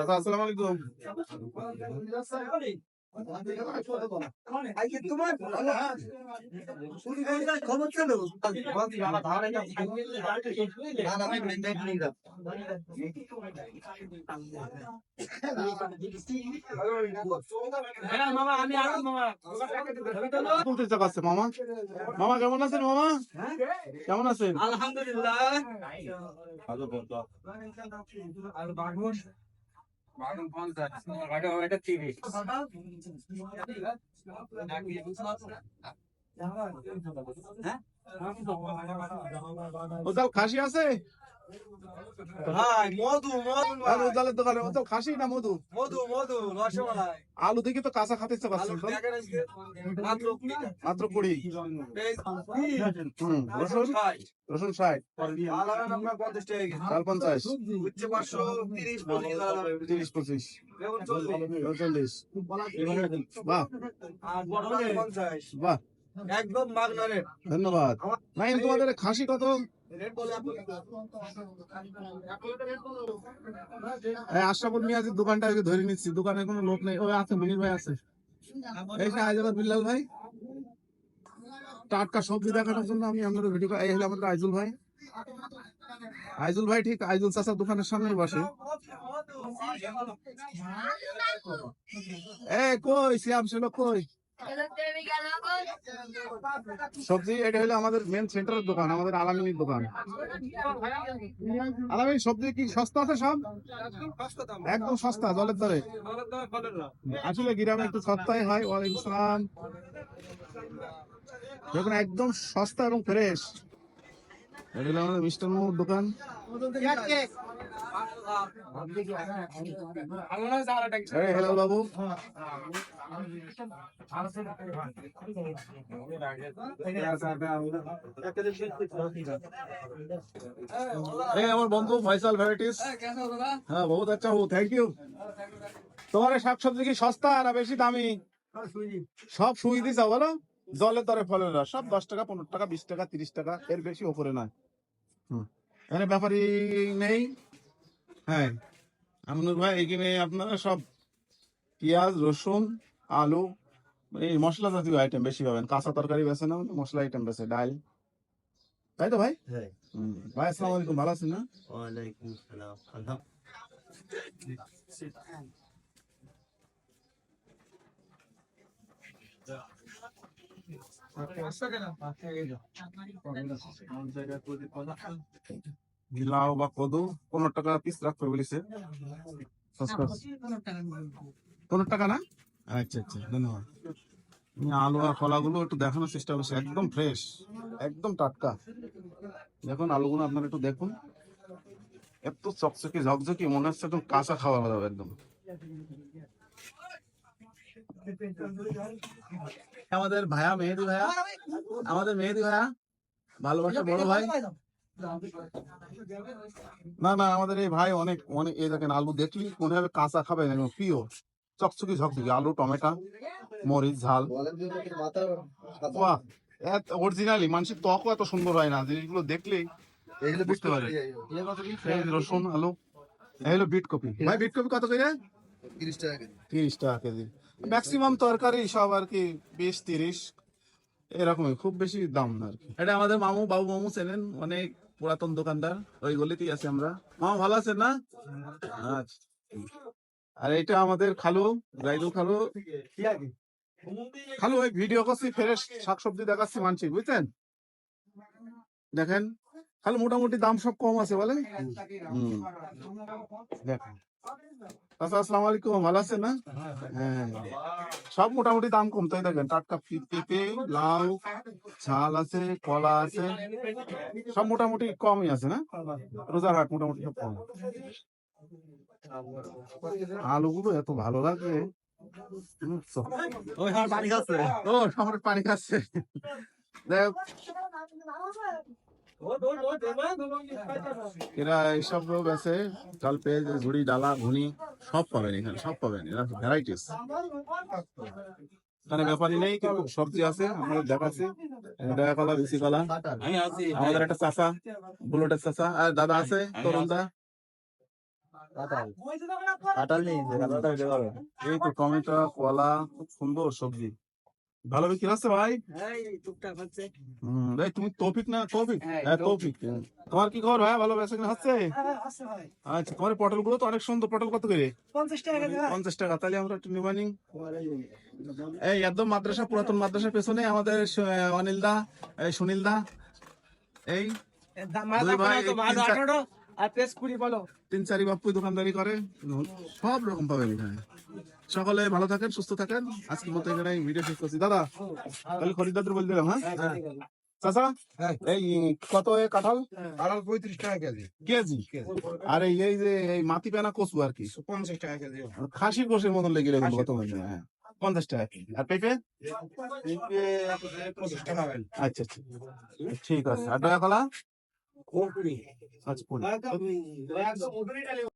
আসসালামু আলাইকুম। খবর ছিল মামা মামা কেমন আছেন মামা কেমন আছেন আলহামদুলিল্লাহ আর বাগুন বাগুন পঞ্চাশ এটা তিরিশ ওজাল খাসি আছে? খাসি না মধু? মধু মধু রসমালাই। আলু দেখি তো কাঁচা খাতে ইচ্ছা মাত্র কুড়ি। রসুন ষাট। চাল পঞ্চাশ তিরিশ পঁচিশ চল্লিশ। বাহ। একদম ধন্যবাদ। নাইন তোমাদের খাসি কত? আশরাফুল মিয়াজের দোকানটা আজকে ধরে নিচ্ছি। দোকানে কোনো লোক নেই। ওই আছে মিনির ভাই আছে। এই বিল্লাল ভাই। টাটকা সবজি দেখানোর জন্য আমি আপনাদের ভিডিও এই হলো আমাদের আইজুল ভাই। আইজুল ভাই ঠিক আইজুল চাচার দোকানের সামনে বসে। এ কই শ্যাম ছিল কই? সবজি, এটা হলো আমাদের মেন সেন্টারের দোকান, আমাদের আলামিনীর দোকান। আলামিন, সবজি কি সস্তা আছে সব? একদম সস্তা, জলের দরে। আসলে গ্রামে একটু সস্তায় হয়। ওয়ালাইকুম সালাম। একদম সস্তা এবং ফ্রেশ এটা হলো আমাদের দোকান। হ্যালো বাবু। আমার বন্ধু ফয়সাল ভ্যারাইটিস। হ্যাঁ বহুত আচ্ছা হো থ্যাংক ইউ তোমার শাক সবজি কি সস্তা না বেশি দামি? সব সুই দিছা বলো। জলের দরে ফলের রস সব দশ টাকা পনেরো টাকা বিশ টাকা তিরিশ টাকা এর বেশি ওপরে নয়। হুম। এখানে ব্যাপারই নেই। হ্যাঁ আপনার ভাই এখানে আপনারা সব পেঁয়াজ রসুন আলু এই মশলা জাতীয় আইটেম বেশি পাবেন। কাঁচা তরকারি বেছে না মশলা আইটেম বেছে ডাল। তাই তো ভাই? হুম। ভাই আসসালামু আলাইকুম ভালো আছেন না? ওয়ালাইকুম সালাম আলহাম লাউ বা কদু পনেরো টাকা পিস রাখতে বলেছে। পনেরো টাকা না? আচ্ছা আচ্ছা ধন্যবাদ। আলু আর কলাগুলো একটু দেখানোর চেষ্টা করছি একদম ফ্রেশ একদম টাটকা। দেখুন আলুগুলো আপনারা একটু দেখুন। এত চকচকে ঝকঝকে মনে হচ্ছে একদম কাঁচা খাওয়া যাবে একদম। আমাদের ভাইয়া, মেহেদি ভাইয়া, আমাদের মেহেদি ভাইয়া, ভালোবাসা বড় ভাই। না না, আমাদের এই ভাই অনেক অনেক, এই দেখেন, আলু দেখলি? মনে হবে কাঁচা খাবে না প্রিয় চকচকি ঝকঝকি, আলু, টমেটো, মরিচ, ঝাল। বাহ অরিজিনালি মানুষের ত্বকও এত সুন্দর হয় না, জিনিসগুলো দেখলেই বুঝতে পারে রসুন, আলু, এই হলো বিট কপি। ভাই, বিট কপি কত করে? তিরিশ টাকা কেজি। তিরিশ টাকা কেজি। ম্যাক্সিমাম তরকারি সব আর কি বিশ তিরিশ এরকমই খুব বেশি দাম না আর কি। এটা আমাদের মামু বাবু মামু চেনেন অনেক পুরাতন দোকানদার ওই গলিতেই আছি আমরা। মামু ভালো আছেন না? আচ্ছা। আর এটা আমাদের খালু রাইদুল খালু। খালু ওই ভিডিও করছি ফ্রেশ শাকসবজি দেখাচ্ছি মানছি বুঝছেন? দেখেন খালু মোটামুটি দাম সব কম আছে বলেন। হুম। দেখেন। আচ্ছা আসসালামু আলাইকুম ভালো আছেন না? হ্যাঁ। সব মোটামুটি দাম কম তাই দেখেন টাটকা পেঁপে লাউ ঝাল আছে কলা আছে সব মোটামুটি কমই আছে না? রোজার হাট মোটামুটি সব কম। আলুগুলো এত ভালো লাগে ওই হার পানি খাচ্ছে। ও সম্রাট পানি খাচ্ছে। দেখ এরা এইসব লোক আছে চাল পেঁয়াজ ঝুড়ি ডালা ঘুনি সব পাবেন এখানে সব পাবেন এরা ভ্যারাইটিস এখানে ব্যাপারই নেই কিন্তু সবজি আছে আমরা দেখাচ্ছি দেখা কলা বেশি কলা। আমাদের একটা চাচা বুলেটের চাচা আর দাদা আছে তরুণ দা কাঁঠাল নেই যে কাঁঠালটা দিতে পারো এই তো টমেটো কলা খুব সুন্দর সবজি। ভালো বিক্রি হচ্ছে ভাই? হুম, এই তুমি তৌফিক না তৌফিক? হ্যাঁ তৌফিক তোমার কি খবর ভাই? ভালো বেচা কিনা হচ্ছে? আচ্ছা তোমার পটলগুলো তো অনেক সুন্দর পটল কত করে? পঞ্চাশ টাকা তাহলে আমরা একটু নিবানি এই একদম মাদ্রাসা পুরাতন মাদ্রাসার পেছনে আমাদের অনিল দা এই সুনীল দা। এই দুই তিন চার- তিন চারি বাপ্পু দোকানদারি করে সব রকম পাবেন এখানে সকলে ভালো থাকেন সুস্থ থাকেন। আজকের মতো এখানে ভিডিও শেষ করছি। দাদা তাহলে বলে দিলাম হ্যাঁ? চাচা এই কত এ কাঁঠাল? কাঁঠাল পঁয়ত্রিশ টাকা কেজি। কেজি? আর এই এই যে এই মাটি পেনা কচু আর কি? পঞ্চাশ টাকা কেজি খাসির গোশের মতন লেগে কত হ্যাঁ। পঞ্চাশ টাকা আর পেঁপে? আচ্ছা আচ্ছা। ঠিক আছে। আর ডয়া কলা আচ্ছা কুড়ি।